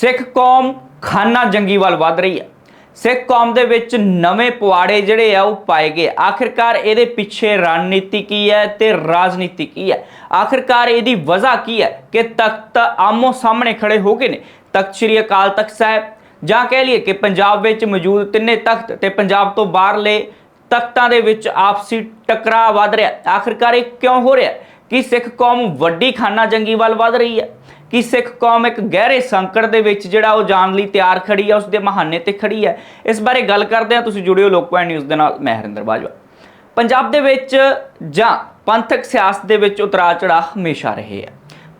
ਸਿੱਖ ਕੌਮ ਖਾਨਾ ਜੰਗੀ ਵੱਲ ਵੱਧ ਰਹੀ ਹੈ। ਸਿੱਖ ਕੌਮ ਦੇ ਵਿੱਚ ਨਵੇਂ ਪਵਾੜੇ ਜਿਹੜੇ ਆ, ਉਹ ਪਾਏ ਗਏ। ਆਖਿਰਕਾਰ ਇਹਦੇ ਪਿੱਛੇ ਰਣਨੀਤੀ ਕੀ ਹੈ ਤੇ ਰਾਜਨੀਤੀ ਕੀ ਹੈ? ਆਖਿਰਕਾਰ ਇਹਦੀ ਵਜ੍ਹਾ ਕੀ ਹੈ ਕਿ ਤਖਤ ਆਮੋ ਸਾਹਮਣੇ ਖੜੇ ਹੋ ਗਏ ਨੇ? ਤਖਤ ਸ੍ਰੀ ਅਕਾਲ ਤਖਤ ਸਾਹਿਬ, ਜਾਂ ਕਹਿ ਲਈਏ ਕਿ ਪੰਜਾਬ ਵਿੱਚ ਮੌਜੂਦ ਤਿੰਨੇ ਤਖਤ ਤੇ ਪੰਜਾਬ ਤੋਂ ਬਾਹਰਲੇ ਤਖਤਾਂ ਦੇ ਵਿੱਚ ਆਪਸੀ ਟਕਰਾਅ ਵੱਧ ਰਿਹਾ। ਆਖਿਰਕਾਰ ਇਹ ਕਿਉਂ ਹੋ ਰਿਹਾ? ਕਿ ਸਿੱਖ ਕੌਮ ਵੱਡੀ ਖਾਨਾ ਜੰਗੀ ਵੱਲ ਵੱਧ ਰਹੀ ਹੈ? ਕਿ ਸਿੱਖ ਕੌਮ ਇੱਕ ਗਹਿਰੇ ਸੰਕਟ ਦੇ ਵਿੱਚ ਜਿਹੜਾ ਉਹ ਜਾਣ ਲਈ ਤਿਆਰ ਖੜੀ ਹੈ ਉਸ ਦੇ ਮਹਾਨੇ ਤੇ ਖੜੀ ਹੈ ਇਸ ਬਾਰੇ ਗੱਲ ਕਰਦੇ ਹਾਂ, ਤੁਸੀਂ ਜੁੜਿਓ ਲੋਕ ਲੋਕਵਾਈ ਨਿਊਜ਼ ਦੇ ਨਾਲ, ਮੈਂ ਹਰਿੰਦਰ ਬਾਜਵਾ। ਪੰਜਾਬ ਦੇ ਵਿੱਚ ਜਾਂ ਪੰਥਕ ਸਿਆਸਤ ਦੇ ਵਿੱਚ ਉਤਰਾਅ ਚੜਾਅ ਹਮੇਸ਼ਾ ਰਹੇ ਆ।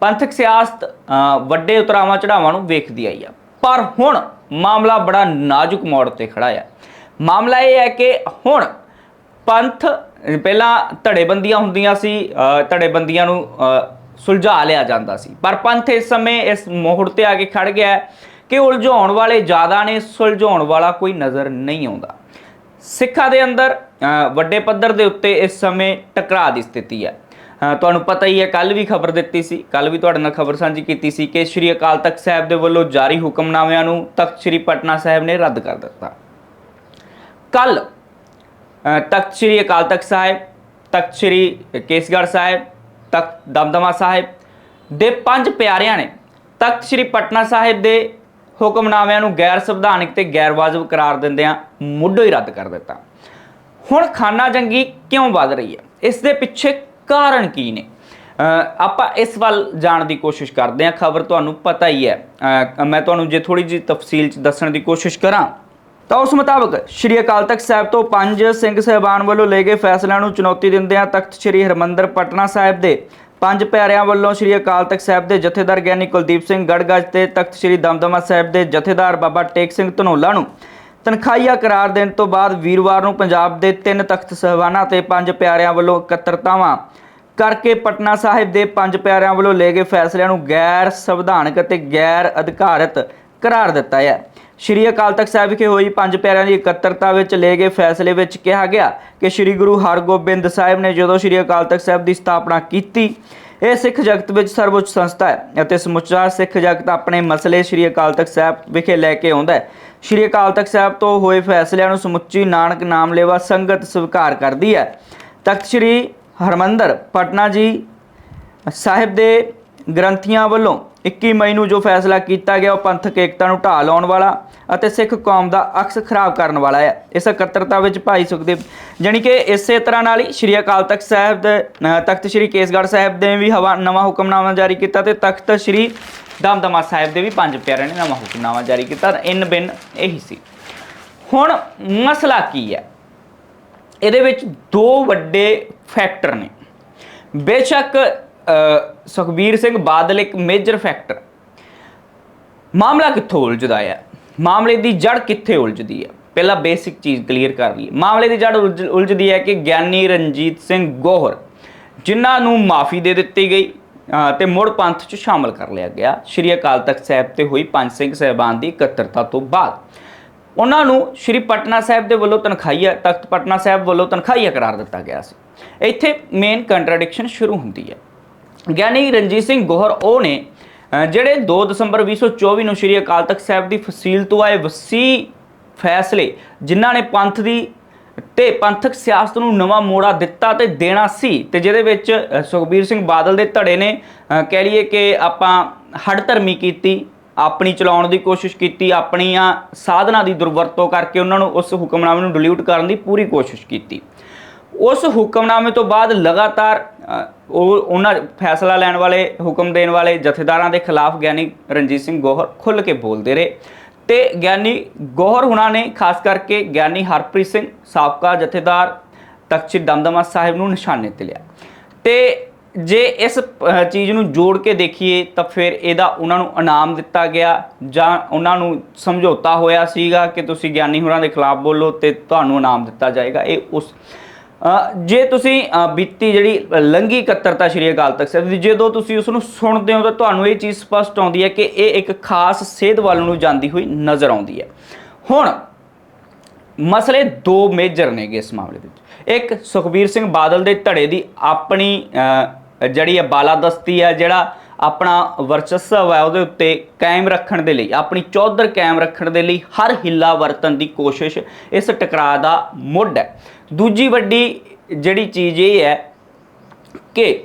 ਪੰਥਕ ਸਿਆਸਤ ਵੱਡੇ ਉਤਰਾਵਾਂ ਚੜਾਵਾਂ ਨੂੰ ਵੇਖਦੀ ਆਈ ਆ। ਪਰ ਹੁਣ ਮਾਮਲਾ ਬੜਾ ਨਾਜ਼ੁਕ ਮੋੜ ਤੇ ਖੜਾ ਹੈ ਮਾਮਲਾ ਇਹ ਹੈ ਕਿ ਹੁਣ ਪੰਥ, ਪਹਿਲਾਂ ਧੜੇਬੰਦੀਆਂ ਹੁੰਦੀਆਂ ਸੀ ਧੜੇਬੰਦੀਆਂ ਨੂੰ ਸੁਲਝਾ ਲਿਆ ਜਾਂਦਾ ਸੀ। ਪਰ ਪੰਥ ਇਸ ਸਮੇਂ ਇਸ ਮੋਹੜ ਤੇ ਆ ਕੇ ਖੜ ਗਿਆ ਹੈ ਕਿ ਉਲਝਾਉਣ ਵਾਲੇ ਜ਼ਿਆਦਾ ਨੇ, ਸੁਲਝਾਉਣ ਵਾਲਾ ਕੋਈ ਨਜ਼ਰ ਨਹੀਂ ਆਉਂਦਾ। ਸਿੱਖਾਂ ਦੇ ਅੰਦਰ ਵੱਡੇ ਪੱਧਰ ਦੇ ਉੱਤੇ ਇਸ ਸਮੇਂ ਟਕਰਾਅ ਦੀ ਸਥਿਤੀ ਹੈ। ਤੁਹਾਨੂੰ ਪਤਾ ਹੀ ਹੈ ਕੱਲ ਵੀ ਖਬਰ ਦਿੱਤੀ ਸੀ ਕੱਲ ਵੀ ਤੁਹਾਡੇ ਨਾਲ ਖਬਰ ਸਾਂਝੀ ਕੀਤੀ ਸੀ ਕਿ ਸ੍ਰੀ ਅਕਾਲ ਤਖਤ ਸਾਹਿਬ ਦੇ ਵੱਲੋਂ ਜਾਰੀ ਹੁਕਮਨਾਮਿਆਂ ਨੂੰ ਤਖਤ ਸ੍ਰੀ ਪਟਨਾ ਸਾਹਿਬ ਨੇ ਰੱਦ ਕਰ ਦਿੱਤਾ। ਕੱਲ ਤਖਤ ਸ੍ਰੀ ਅਕਾਲ ਤਖਤ ਸਾਹਿਬ, ਤਖਤ ਸ੍ਰੀ ਕੇਸਗੜ੍ਹ ਸਾਹਿਬ ਤਖਤ ਦਮਦਮਾ ਸਾਹਿਬ ਦੇ ਪੰਜ ਪਿਆਰਿਆਂ ਨੇ ਤਖਤ ਸ੍ਰੀ ਪਟਨਾ ਸਾਹਿਬ ਦੇ ਹੁਕਮਨਾਮਿਆਂ ਨੂੰ ਗੈਰ ਸੰਵਿਧਾਨਿਕ ਤੇ ਗੈਰ ਵਾਜਬ ਕਰਾਰ ਦਿੰਦਿਆਂ ਮੁੱਢੋਂ ਹੀ ਰੱਦ ਕਰ ਦਿੱਤਾ। ਹੁਣ ਖਾਨਾ ਜੰਗੀ ਕਿਉਂ ਵੱਧ ਰਹੀ ਹੈ? ਇਸ ਦੇ ਪਿੱਛੇ ਕਾਰਨ ਕੀ ਨੇ? ਆਪਾਂ ਇਸ ਵੱਲ ਜਾਣ ਦੀ ਕੋਸ਼ਿਸ਼ ਕਰਦੇ ਹਾਂ। ਖਬਰ ਤੁਹਾਨੂੰ ਪਤਾ ਹੀ ਹੈ। ਮੈਂ ਤੁਹਾਨੂੰ ਜੇ ਥੋੜੀ ਜਿਹੀ ਤਫਸੀਲ ਚ ਦੱਸਣ ਦੀ ਕੋਸ਼ਿਸ਼ ਕਰਾਂ ਤਾਂ ਉਸ ਮੁਤਾਬਕ ਸ਼੍ਰੀ ਅਕਾਲ ਤਖਤ ਸਾਹਿਬ ਤੋਂ ਪੰਜ ਸਿੰਘ ਸਹਿਬਾਨ ਵੱਲੋਂ ਲਏ ਗਏ ਫੈਸਲਿਆਂ ਨੂੰ ਚੁਣੌਤੀ ਦਿੰਦਿਆਂ ਤਖਤ ਸ਼੍ਰੀ ਹਰਮੰਦਰ ਪਟਨਾ ਸਾਹਿਬ ਦੇ ਪੰਜ ਪਿਆਰਿਆਂ ਵੱਲੋਂ ਸ਼੍ਰੀ ਅਕਾਲ ਤਖਤ ਸਾਹਿਬ ਦੇ ਜਥੇਦਾਰ ਗਿਆਨੀ ਕੁਲਦੀਪ ਸਿੰਘ ਗੜਗੱਜ ਤੇ ਤਖਤ ਸ਼੍ਰੀ ਦਮਦਮਾ ਸਾਹਿਬ ਦੇ ਜਥੇਦਾਰ ਬਾਬਾ ਟੇਕ ਸਿੰਘ ਧਨੋਲਾ ਨੂੰ ਤਨਖਾਹੀਆ ਕਰਾਰ ਦੇਣ ਤੋਂ ਬਾਅਦ ਵੀਰਵਾਰ ਨੂੰ ਪੰਜਾਬ ਦੇ ਤਿੰਨ ਤਖਤ ਸਹਿਬਾਨਾਂ ਤੇ ਪੰਜ ਪਿਆਰਿਆਂ ਵੱਲੋਂ ਇਕੱਤਰਤਾਵਾਂ ਕਰਕੇ ਪਟਨਾ ਸਾਹਿਬ ਦੇ ਪੰਜ ਪਿਆਰਿਆਂ ਵੱਲੋਂ ਲਏ ਗਏ ਫੈਸਲਿਆਂ ਨੂੰ ਗੈਰ ਸੰਵਿਧਾਨਕ ਅਤੇ ਗੈਰ ਅਧਿਕਾਰਤ ਕਰਾਰ ਦਿੱਤਾ ਹੈ। ਸ਼੍ਰੀ ਅਕਾਲ ਤਖਤ ਸਾਹਿਬ ਵਿਖੇ ਹੋਈ ਪੰਜ ਪਿਆਰਿਆਂ ਦੀ ਇਕੱਤਰਤਾ ਵਿੱਚ ਲਏ ਗਏ ਫੈਸਲੇ ਵਿੱਚ ਕਿਹਾ ਗਿਆ ਕਿ ਸ਼੍ਰੀ ਗੁਰੂ ਹਰਗੋਬਿੰਦ ਸਾਹਿਬ ਨੇ ਜਦੋਂ ਸ਼੍ਰੀ ਅਕਾਲ ਤਖਤ ਸਾਹਿਬ ਦੀ ਸਥਾਪਨਾ ਕੀਤੀ, ਇਹ ਸਿੱਖ ਜਗਤ ਵਿੱਚ ਸਰਵਉੱਚ ਸੰਸਥਾ ਹੈ ਅਤੇ ਸਮੁੱਚਾ ਸਿੱਖ ਜਗਤ ਆਪਣੇ ਮਸਲੇ ਸ਼੍ਰੀ ਅਕਾਲ ਤਖਤ ਸਾਹਿਬ ਵਿਖੇ ਲੈ ਕੇ ਆਉਂਦਾ ਹੈ। ਸ਼੍ਰੀ ਅਕਾਲ ਤਖਤ ਸਾਹਿਬ ਤੋਂ ਹੋਏ ਫੈਸਲਿਆਂ ਨੂੰ ਸਮੁੱਚੀ ਨਾਨਕ ਨਾਮ ਲੇਵਾ ਸੰਗਤ ਸਵੀਕਾਰ ਕਰਦੀ ਹੈ। ਤਖਤ ਸ਼੍ਰੀ ਹਰਮੰਦਰ, ਪਟਨਾ ਜੀ ਸਾਹਿਬ ਦੇ ਗ੍ਰੰਥੀਆਂ ਵੱਲੋਂ 21 ਮਈ ਨੂੰ ਜੋ ਫੈਸਲਾ ਕੀਤਾ ਗਿਆ ਉਹ ਪੰਥਕ ਏਕਤਾ ਨੂੰ ਢਾਹ ਲਾਉਣ ਵਾਲਾ ਅਤੇ ਸਿੱਖ ਕੌਮ ਦਾ ਅਕਸ ਖਰਾਬ ਕਰਨ ਵਾਲਾ ਹੈ। ਇਸ ਇਕੱਤਰਤਾ ਵਿੱਚ ਭਾਈ ਸੁਖਦੇਵ ਜਾਣੀ ਕਿ ਇਸੇ ਤਰ੍ਹਾਂ ਨਾਲ ਹੀ ਸ਼੍ਰੀ ਅਕਾਲ ਤਖਤ ਸਾਹਿਬ ਦੇ ਤਖਤ ਸ਼੍ਰੀ ਕੇਸਗੜ੍ਹ ਸਾਹਿਬ ਦੇ ਵੀ ਹਵਾ, ਨਵਾਂ ਹੁਕਮਨਾਮਾ ਜਾਰੀ ਕੀਤਾ ਤੇ ਤਖਤ ਸ਼੍ਰੀ ਦਮਦਮਾ ਸਾਹਿਬ ਦੇ ਵੀ ਪੰਜ ਪਿਆਰਿਆਂ ਨੇ ਨਵਾਂ ਹੁਕਮਨਾਮਾ ਜਾਰੀ ਕੀਤਾ। ਇਨ ਬਿਨ ਇਹੀ ਸੀ। ਹੁਣ ਮਸਲਾ ਕੀ ਹੈ? ਇਹਦੇ ਵਿੱਚ ਦੋ ਵੱਡੇ ਫੈਕਟਰ ਨੇ। ਬੇਸ਼ੱਕ ਸੁਖਬੀਰ ਸਿੰਘ ਬਾਦਲ ਇੱਕ ਮੇਜਰ ਫੈਕਟਰ ਮਾਮਲਾ ਕਿੱਥੋਂ ਉਲਝਦਾ ਹੈ? ਮਾਮਲੇ ਦੀ ਜੜ ਕਿੱਥੇ ਉਲਝਦੀ ਹੈ? ਪਹਿਲਾਂ ਬੇਸਿਕ ਚੀਜ਼ ਕਲੀਅਰ ਕਰ ਲਈਏ। ਮਾਮਲੇ ਦੀ ਜੜ ਉਲਝ- ਉਲਝਦੀ ਹੈ ਕਿ ਗਿਆਨੀ ਰਣਜੀਤ ਸਿੰਘ ਗੋਹਰ ਜਿਨ੍ਹਾਂ ਨੂੰ ਮਾਫੀ ਦੇ ਦਿੱਤੀ ਗਈ ਅ, ਤੇ ਮੁੜ ਪੰਥ 'ਚ ਸ਼ਾਮਲ ਕਰ ਲਿਆ ਗਿਆ। ਸ਼੍ਰੀ ਅਕਾਲ ਤਖਤ ਸਾਹਿਬ ਤੇ ਹੋਈ ਪੰਜ ਸਿੰਘ ਸਹਿਬਾਨ ਦੀ ਇਕੱਤਰਤਾ ਤੋਂ ਬਾਅਦ। ਉਹਨਾਂ ਨੂੰ ਸ਼੍ਰੀ ਪਟਨਾ ਸਾਹਿਬ ਦੇ ਵੱਲੋਂ ਤਨਖਾਹੀਆ ਤਖਤ ਪਟਨਾ ਸਾਹਿਬ ਵੱਲੋਂ ਤਨਖਾਹੀਆ ਕਰਾਰ ਦਿੱਤਾ ਗਿਆ ਸੀ। ਇੱਥੇ ਮੇਨ ਕੰਟਰਡਿਕਸ਼ਨ ਸ਼ੁਰੂ ਹੁੰਦੀ ਹੈ। ਗਿਆਨੀ ਰਣਜੀਤ ਸਿੰਘ ਗੋਹਰ, ਉਹ ਨੇ ਜਿਹੜੇ 2 ਦਸੰਬਰ 2024 ਨੂੰ ਸ਼੍ਰੀ ਅਕਾਲ ਤਖਤ ਸਾਹਿਬ ਦੀ ਫਸੀਲ ਤੋਂ ਆਏ ਵਸੀ ਫੈਸਲੇ, ਜਿਨ੍ਹਾਂ ਨੇ ਪੰਥ ਦੀ ਤੇ ਪੰਥਕ ਸਿਆਸਤ ਨੂੰ ਨਵਾਂ ਮੋੜਾ ਦਿੱਤਾ ਤੇ ਦੇਣਾ ਸੀ, ਤੇ ਜਿਹਦੇ ਵਿੱਚ ਸੁਖਬੀਰ ਸਿੰਘ ਬਾਦਲ ਦੇ ਧੜੇ ਨੇ ਕਹਿ ਲਈਏ ਕਿ ਆਪਾਂ ਹੜ ਧਰਮੀ ਕੀਤੀ, ਆਪਣੀ ਚਲਾਉਣ ਦੀ ਕੋਸ਼ਿਸ਼ ਕੀਤੀ, ਆਪਣੀਆਂ ਸਾਧਨਾ ਦੀ ਦੁਰਵਰਤੋਂ ਕਰਕੇ ਉਹਨਾਂ ਨੂੰ ਉਸ ਹੁਕਮਨਾਮੇ ਨੂੰ ਡਿਲੀਟ ਕਰਨ ਦੀ ਪੂਰੀ ਕੋਸ਼ਿਸ਼ ਕੀਤੀ। ਉਸ ਹੁਕਮਨਾਮੇ ਤੋਂ ਬਾਅਦ ਲਗਾਤਾਰ ਉਹ ਉਹਨਾਂ ਫੈਸਲਾ ਲੈਣ ਵਾਲੇ, ਹੁਕਮ ਦੇਣ ਵਾਲੇ ਜਥੇਦਾਰਾਂ ਦੇ ਖਿਲਾਫ ਗਿਆਨੀ ਰਣਜੀਤ ਸਿੰਘ ਗੋਹਰ ਖੁੱਲ੍ਹ ਕੇ ਬੋਲਦੇ ਰਹੇ। ਤੇ ਗਿਆਨੀ ਗੋਹਰ ਹੁਣਾਂ ਨੇ ਖਾਸ ਕਰਕੇ ਗਿਆਨੀ ਹਰਪ੍ਰੀਤ ਸਿੰਘ ਸਾਬਕਾ ਜਥੇਦਾਰ ਤਖਤ ਦਮਦਮਾ ਸਾਹਿਬ ਨੂੰ ਨਿਸ਼ਾਨੇ ਤੇ ਲਿਆ। ਤੇ ਜੇ ਇਸ ਚੀਜ਼ ਨੂੰ ਜੋੜ ਕੇ ਦੇਖੀਏ ਤਾਂ ਫਿਰ ਇਹਦਾ ਉਹਨਾਂ ਨੂੰ ਇਨਾਮ ਦਿੱਤਾ ਗਿਆ ਜਾਂ ਉਹਨਾਂ ਨੂੰ ਸਮਝੌਤਾ ਹੋਇਆ ਸੀਗਾ ਕਿ ਤੁਸੀਂ ਗਿਆਨੀ ਹੋਰਾਂ ਦੇ ਖਿਲਾਫ ਬੋਲੋ ਤੇ ਤੁਹਾਨੂੰ ਇਨਾਮ ਦਿੱਤਾ ਜਾਏਗਾ। ਇਹ ਉਸ ਜੇ ਤੁਸੀਂ ਬੀਤੀ ਜਿਹੜੀ ਲੰਗੀ ਇਕੱਤਰਤਾ ਸ਼੍ਰੀ ਅਕਾਲ ਤਖਤ ਸਾਹਿਬ ਦੀ, ਜਦੋਂ ਤੁਸੀਂ ਉਸ ਨੂੰ ਸੁਣਦੇ ਹੋ ਤਾਂ ਤੁਹਾਨੂੰ ਇਹ ਚੀਜ਼ ਸਪਸ਼ਟ ਆਉਂਦੀ ਹੈ ਕਿ ਇਹ ਇੱਕ ਖਾਸ ਸੇਧ ਵੱਲ ਨੂੰ ਜਾਂਦੀ ਹੋਈ ਨਜ਼ਰ ਆਉਂਦੀ ਹੈ। ਹੁਣ, ਮਸਲੇ ਦੋ ਮੇਜਰ ਨੇਗੇ ਇਸ ਮਾਮਲੇ ਦੇ ਵਿੱਚ। ਇੱਕ, ਸੁਖਬੀਰ ਸਿੰਘ ਬਾਦਲ ਦੇ ਧੜੇ ਦੀ ਆਪਣੀ ਜਿਹੜੀ ਹੈ ਬਾਲਾਦਸਤੀ ਹੈ, ਜਿਹੜਾ ਆਪਣਾ ਵਰਚਸਵ ਹੈ ਉਹਦੇ ਉੱਤੇ ਕਾਇਮ ਰੱਖਣ ਦੇ ਲਈ, ਆਪਣੀ ਚੌਧਰ ਕਾਇਮ ਰੱਖਣ ਦੇ ਲਈ ਹਰ ਹਿੱਲਾ ਵਰਤਣ ਦੀ ਕੋਸ਼ਿਸ਼ ਇਸ ਟਕਰਾਅ ਦਾ ਮੁੱਢ ਹੈ। ਦੂਜੀ ਵੱਡੀ ਜਿਹੜੀ ਚੀਜ਼ ਇਹ ਹੈ ਕਿ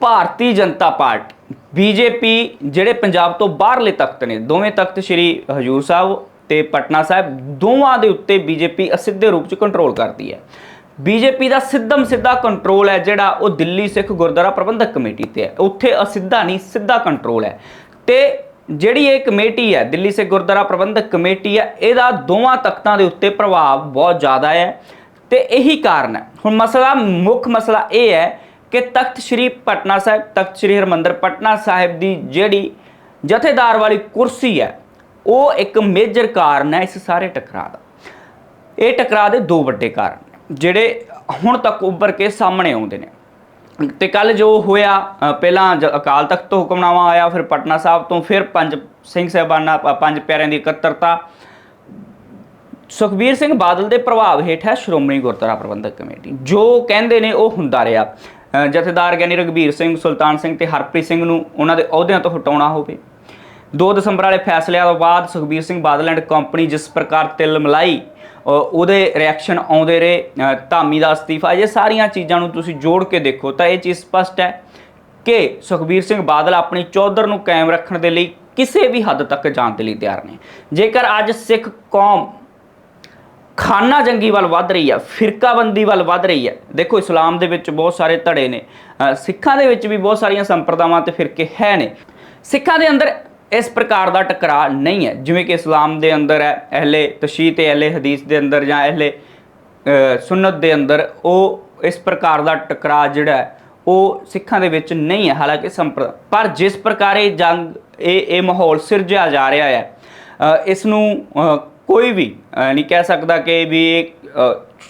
ਭਾਰਤੀ ਜਨਤਾ ਪਾਰਟੀ, ਬੀਜੇਪੀ ਜਿਹੜੇ ਪੰਜਾਬ ਤੋਂ ਬਾਹਰਲੇ ਤਖਤ ਨੇ, ਦੋਵੇਂ ਤਖਤ ਸ੍ਰੀ ਹਜੂਰ ਸਾਹਿਬ ਤੇ ਪਟਨਾ ਸਾਹਿਬ, ਦੋਵਾਂ ਦੇ ਉੱਤੇ ਬੀਜੇਪੀ ਅਸਿੱਧੇ ਰੂਪ ਚ ਕੰਟਰੋਲ ਕਰਦੀ ਹੈ। ਬੀਜੇਪੀ ਦਾ ਸਿੱਧਮ ਸਿੱਧਾ ਕੰਟਰੋਲ ਹੈ, ਜਿਹੜਾ ਉਹ ਦਿੱਲੀ ਸਿੱਖ ਗੁਰਦੁਆਰਾ ਪ੍ਰਬੰਧਕ ਕਮੇਟੀ ਤੇ ਹੈ। ਉੱਥੇ ਅਸਿੱਧਾ ਨਹੀਂ, ਸਿੱਧਾ ਕੰਟਰੋਲ ਹੈ। ਤੇ ਜਿਹੜੀ ਇਹ ਕਮੇਟੀ ਹੈ, ਦਿੱਲੀ ਸਿੱਖ ਗੁਰਦੁਆਰਾ ਪ੍ਰਬੰਧਕ ਕਮੇਟੀ ਹੈ, ਇਹਦਾ ਦੋਵਾਂ ਤਖਤਾਂ ਦੇ ਉੱਤੇ ਪ੍ਰਭਾਵ ਬਹੁਤ ਜ਼ਿਆਦਾ ਹੈ। ਤੇ ਇਹੀ ਕਾਰਨ ਹੈ। ਹੁਣ ਮਸਲਾ, ਮੁੱਖ ਮਸਲਾ ਇਹ ਹੈ ਕਿ ਤਖਤ ਸ੍ਰੀ ਪਟਨਾ ਸਾਹਿਬ, ਤਖਤ ਸ੍ਰੀ ਹਰਮੰਦਰ ਪਟਨਾ ਸਾਹਿਬ ਦੀ ਜਿਹੜੀ ਜਥੇਦਾਰ ਵਾਲੀ ਕੁਰਸੀ ਹੈ, ਉਹ ਇੱਕ ਮੇਜਰ ਕਾਰਨ ਹੈ, ਇਸ ਸਾਰੇ ਟਕਰਾਅ ਦਾ। ਇਹ ਟਕਰਾਅ ਦੇ ਦੋ ਵੱਡੇ ਕਾਰਨ। ਜਿਹੜੇ ਹੁਣ ਤੱਕ ਉੱਭਰ ਕੇ ਸਾਹਮਣੇ ਆਉਂਦੇ ਨੇ। ਤੇ ਕੱਲ ਜੋ ਹੋਇਆ ਪਹਿਲਾਂ ਜ- ਅਕਾਲ ਤਖਤ ਤੋਂ ਹੁਕਮਨਾਮਾ ਆਇਆ, ਫਿਰ ਪਟਨਾ ਸਾਹਿਬ ਤੋਂ, ਫਿਰ ਪੰਜ ਸਿੰਘ ਸਾਹਿਬਾਨਾਂ ਪੰਜ ਪਿਆਰਿਆਂ ਦੀ ਇਕੱਤਰਤਾ। ਸੁਖਬੀਰ ਸਿੰਘ ਬਾਦਲ ਦੇ ਪ੍ਰਭਾਵ ਹੇਠ ਹੈ ਸ਼੍ਰੋਮਣੀ ਗੁਰਦੁਆਰਾ ਪ੍ਰਬੰਧਕ ਕਮੇਟੀ। ਜੋ ਕਹਿੰਦੇ ਨੇ ਉਹ ਹੁੰਦਾ ਰਿਹਾ। ਜਥੇਦਾਰ ਗਿਆਨੀ ਰਗਵੀਰ ਸਿੰਘ, ਸੁਲਤਾਨ ਸਿੰਘ ਤੇ ਹਰਪ੍ਰੀਤ ਸਿੰਘ ਨੂੰ ਉਹਨਾਂ ਦੇ ਅਹੁਦਿਆਂ ਤੋਂ ਹਟਾਉਣਾ ਹੋਵੇ। 2 ਦਸੰਬਰ ਵਾਲੇ ਫੈਸਲਿਆਂ ਤੋਂ ਬਾਅਦ ਸੁਖਬੀਰ ਸਿੰਘ ਬਾਦਲ ਐਂਡ ਕੰਪਨੀ ਜਿਸ ਪ੍ਰਕਾਰ ਤਿਲ ਮਲਾਈ ਉਹਦੇ ਰਿਐਕਸ਼ਨ ਆਉਂਦੇ ਰਹੇ ਧਾਮੀ ਦਾ ਅਸਤੀਫਾ। ਇਹ ਸਾਰੀਆਂ ਚੀਜ਼ਾਂ ਨੂੰ ਤੁਸੀਂ ਜੋੜ ਕੇ ਦੇਖੋ ਤਾਂ ਇਹ ਚੀਜ਼ ਸਪਸ਼ਟ ਹੈ ਕਿ ਸੁਖਬੀਰ ਸਿੰਘ ਬਾਦਲ ਆਪਣੀ ਚੌਧਰ ਨੂੰ ਕਾਇਮ ਰੱਖਣ ਦੇ ਲਈ ਕਿਸੇ ਵੀ ਹੱਦ ਤੱਕ ਜਾਣ ਦੇ ਲਈ ਤਿਆਰ ਨੇ। ਜੇਕਰ ਅੱਜ ਸਿੱਖ ਕੌਮ ਖਾਨਾ ਜੰਗੀ ਵੱਲ ਵੱਧ ਰਹੀ ਹੈ, ਫਿਰਕਾਬੰਦੀ ਵੱਲ ਵੱਧ ਰਹੀ ਹੈ, ਦੇਖੋ ਇਸਲਾਮ ਦੇ ਵਿੱਚ ਬਹੁਤ ਸਾਰੇ ਧੜੇ ਨੇ ਸਿੱਖਾਂ ਦੇ ਵਿੱਚ ਵੀ ਬਹੁਤ ਸਾਰੀਆਂ ਸੰਪਰਦਾਵਾਂ ਤੇ ਫਿਰਕੇ ਹੈ ਨੇ। ਸਿੱਖਾਂ ਦੇ ਅੰਦਰ ਇਸ ਪ੍ਰਕਾਰ ਦਾ ਟਕਰਾਅ ਨਹੀਂ ਹੈ। ਜਿਵੇਂ ਕਿ ਇਸਲਾਮ ਦੇ ਅੰਦਰ ਹੈ ਅਹਲੇ ਤਸ਼ੀਹ ਤੇ ਅਹਲੇ ਹਦੀਸ ਦੇ ਅੰਦਰ ਜਾਂ ਅਹਲੇ ਅ, ਸੁਨਨਤ ਦੇ ਅੰਦਰ ਉਹ ਇਸ ਪ੍ਰਕਾਰ ਦਾ ਟਕਰਾਅ ਜਿਹੜਾ ਹੈ ਉਹ ਸਿੱਖਾਂ ਦੇ ਵਿੱਚ ਨਹੀਂ ਹੈ। ਹਾਲਾਂਕਿ ਸੰਪਰ ਪਰ ਜਿਸ ਪ੍ਰਕਾਰ ਇਹ ਜੰਗ ਇਹ ਇਹ ਮਾਹੌਲ ਸਿਰਜਿਆ ਜਾ ਰਿਹਾ ਹੈ ਇਸ ਨੂੰ ਕੋਈ ਵੀ ਨਹੀਂ ਕਹਿ ਸਕਦਾ ਕਿ ਵੀ ਇਹ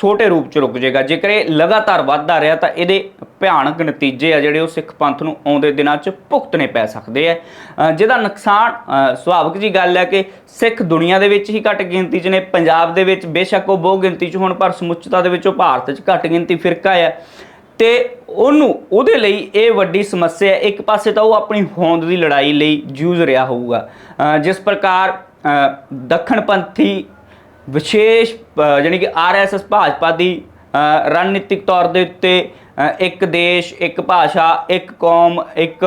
ਛੋਟੇ ਰੂਪ ਚ ਰੁਕ ਜਾਏਗਾ ਜੇਕਰ ਇਹ ਲਗਾਤਾਰ ਵੱਧਦਾ ਰਿਹਾ ਤਾਂ ਇਹਦੇ ਭਿਆਨਕ ਨਤੀਜੇ ਆ ਜਿਹੜੇ ਉਹ ਸਿੱਖ ਪੰਥ ਨੂੰ ਆਉਂਦੇ ਦਿਨਾਂ 'ਚ ਭੁਗਤਣੇ ਪੈ ਸਕਦੇ ਆ। ਜਿਹਦਾ ਨੁਕਸਾਨ ਸੁਭਾਵਿਕ ਜੀ ਗੱਲ ਹੈ ਕਿ ਸਿੱਖ ਦੁਨੀਆ ਦੇ ਵਿੱਚ ਹੀ ਘੱਟ ਗਿਣਤੀ 'ਚ ਨੇ ਪੰਜਾਬ ਦੇ ਵਿੱਚ ਬੇਸ਼ੱਕ ਉਹ ਬਹੁ ਗਿਣਤੀ 'ਚ ਹੋਣ ਪਰ ਸਮੁੱਚਤਾ ਦੇ ਵਿੱਚ ਉਹ ਭਾਰਤ 'ਚ ਘੱਟ ਗਿਣਤੀ ਫਿਰਕਾ ਹੈ ਤੇ ਉਹਨੂੰ ਉਹਦੇ ਲਈ ਇਹ ਵੱਡੀ ਸਮੱਸਿਆ ਹੈ ਇੱਕ ਪਾਸੇ ਤਾਂ ਉਹ ਆਪਣੀ ਹੋਂਦ ਦੀ ਲੜਾਈ ਲਈ ਜੂਝ ਰਿਹਾ ਹੋਊਗਾ। ਜਿਸ ਪ੍ਰਕਾਰ ਅ, ਦੱਖਣਪੰਥੀ ਵਿਸ਼ੇਸ਼ ਅ, ਜਾਣੀ ਕਿ ਆਰਐਸਐਸ ਭਾਜਪਾ ਦੀ ਰਣਨੀਤਿਕ ਤੌਰ ਦੇ ਉੱਤੇ ਇੱਕ ਦੇਸ਼, ਇੱਕ ਭਾਸ਼ਾ, ਇੱਕ ਕੌਮ, ਇੱਕ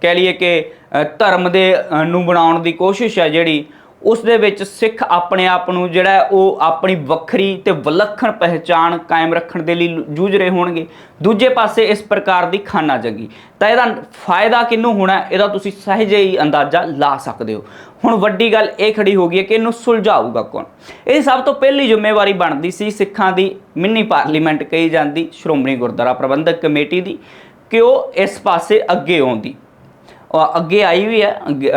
ਕਹਿ ਲਈਏ ਕਿ ਧਰਮ ਦੇ ਨੂੰ ਬਣਾਉਣ ਦੀ ਕੋਸ਼ਿਸ਼ ਹੈ ਜਿਹੜੀ ਉਸ ਦੇ ਵਿੱਚ ਸਿੱਖ ਆਪਣੇ ਆਪ ਨੂੰ ਜਿਹੜਾ ਉਹ ਆਪਣੀ ਵੱਖਰੀ ਤੇ ਵਿਲੱਖਣ ਪਹਿਚਾਣ ਕਾਇਮ ਰੱਖਣ ਦੇ ਲਈ ਜੂਝ ਰਹੇ ਹੋਣਗੇ। ਦੂਜੇ ਪਾਸੇ ਇਸ ਪ੍ਰਕਾਰ ਦੀ ਖਾਨਾ ਜੰਗੀ। ਤਾਂ ਇਹਦਾ ਫਾਇਦਾ ਕਿਹਨੂੰ ਹੋਣਾ ਇਹਦਾ ਤੁਸੀਂ ਸਹਿਜੇ ਹੀ ਅੰਦਾਜ਼ਾ ਲਾ ਸਕਦੇ ਹੋ। ਹੁਣ ਵੱਡੀ ਗੱਲ ਇਹ ਖੜੀ ਹੋ ਗਈ ਹੈ ਕਿ ਇਹਨੂੰ ਸੁਲਝਾਊਗਾ ਕੌਣ? ਇਹ ਸਭ ਤੋਂ ਪਹਿਲੀ ਜ਼ਿੰਮੇਵਾਰੀ ਬਣਦੀ ਸੀ ਸਿੱਖਾਂ ਦੀ ਮਿੰਨੀ ਪਾਰਲੀਮੈਂਟ ਕਹੀ ਜਾਂਦੀ ਸ਼੍ਰੋਮਣੀ ਗੁਰਦੁਆਰਾ ਪ੍ਰਬੰਧਕ ਕਮੇਟੀ ਦੀ ਕਿ ਉਹ ਇਸ ਪਾਸੇ ਅੱਗੇ ਆਉਂਦੀ। ਅੱਗੇ ਆਈ ਵੀ ਹੈ ਅੱਗੇ,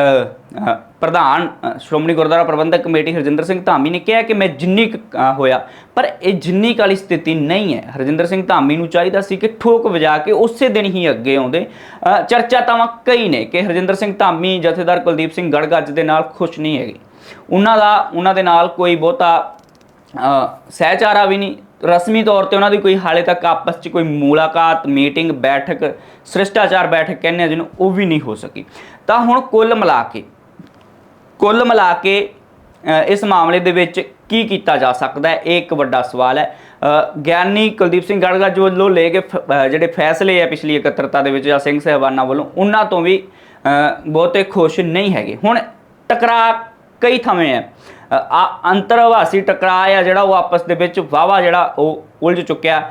ਪ੍ਰਧਾਨ ਸ਼੍ਰੋਮਣੀ ਗੁਰਦੁਆਰਾ ਪ੍ਰਬੰਧਕ ਕਮੇਟੀ ਹਰਜਿੰਦਰ ਸਿੰਘ ਧਾਮੀ ਨੇ ਕਿਹਾ ਕਿ ਮੈਂ ਜਿੰਨੀ ਕੁ, ਹੋਇਆ ਪਰ ਇਹ ਜਿੰਨੀ ਕਾਲੀ ਸਥਿਤੀ ਨਹੀਂ ਹੈ। ਹਰਜਿੰਦਰ ਸਿੰਘ ਧਾਮੀ ਨੂੰ ਚਾਹੀਦਾ ਸੀ ਕਿ ਠੋਕ ਵਜਾ ਕੇ ਉਸੇ ਦਿਨ ਹੀ ਅੱਗੇ ਆਉਂਦੇ। ਚਰਚਾ ਤਾਂ ਕਈ ਨੇ ਕਿ ਹਰਜਿੰਦਰ ਸਿੰਘ ਧਾਮੀ ਜਥੇਦਾਰ ਕੁਲਦੀਪ ਸਿੰਘ ਗੜਗੱਜ ਦੇ ਨਾਲ ਖੁਸ਼ ਨਹੀਂ ਹੈਗੇ। ਉਹਨਾਂ ਦਾ ਉਹਨਾਂ ਦੇ ਨਾਲ ਕੋਈ ਬਹੁਤਾ ਸਹਿਚਾਰਾ ਵੀ ਨਹੀਂ। ਰਸਮੀ ਤੌਰ ਤੇ ਉਹਨਾਂ ਦੀ ਕੋਈ ਹਾਲੇ ਤੱਕ ਆਪਸ 'ਚ ਕੋਈ ਮੁਲਾਕਾਤ ਮੀਟਿੰਗ ਬੈਠਕ ਸ਼੍ਰਿਸ਼ਟਾਚਾਰ ਬੈਠਕ ਕਹਿੰਦੇ ਆ ਜਿਹਨੂੰ ਉਹ ਵੀ ਨਹੀਂ ਹੋ ਸਕੀ। ਤਾਂ ਹੁਣ ਕੁੱਲ ਮਿਲਾ ਕੇ ਕੁੱਲ ਮਿਲਾ ਕੇ ਇਸ ਮਾਮਲੇ ਦੇ ਵਿੱਚ ਕੀ ਕੀਤਾ ਜਾ ਸਕਦਾ ਹੈ? ਇਹ ਇੱਕ ਵੱਡਾ ਸਵਾਲ ਹੈ। ਗਿਆਨੀ ਕੁਲਦੀਪ ਸਿੰਘ ਗੜਗਾ ਜੋ ਵੱਲੋਂ ਲੈ ਕੇ ਫ- ਜਿਹੜੇ ਫੈਸਲੇ ਆ ਪਿਛਲੀ ਇਕੱਤਰਤਾ ਦੇ ਵਿੱਚ ਜਾਂ ਸਿੰਘ ਸਾਹਿਬਾਨਾਂ ਵੱਲੋਂ, ਉਹਨਾਂ ਤੋਂ ਵੀ ਬਹੁਤੇ ਖੁਸ਼ ਨਹੀਂ ਹੈਗੇ। ਹੁਣ ਟਕਰਾ ਕਈ ਥਾਵੇਂ ਹੈ। ਆ ਅੰਤਰਵਾਸੀ ਟਕਰਾਅ ਆ ਜਿਹੜਾ ਉਹ ਆਪਸ ਦੇ ਵਿੱਚ ਵਾਵਾ ਜਿਹੜਾ ਉਹ ਉਲਝ ਚੁੱਕਿਆ।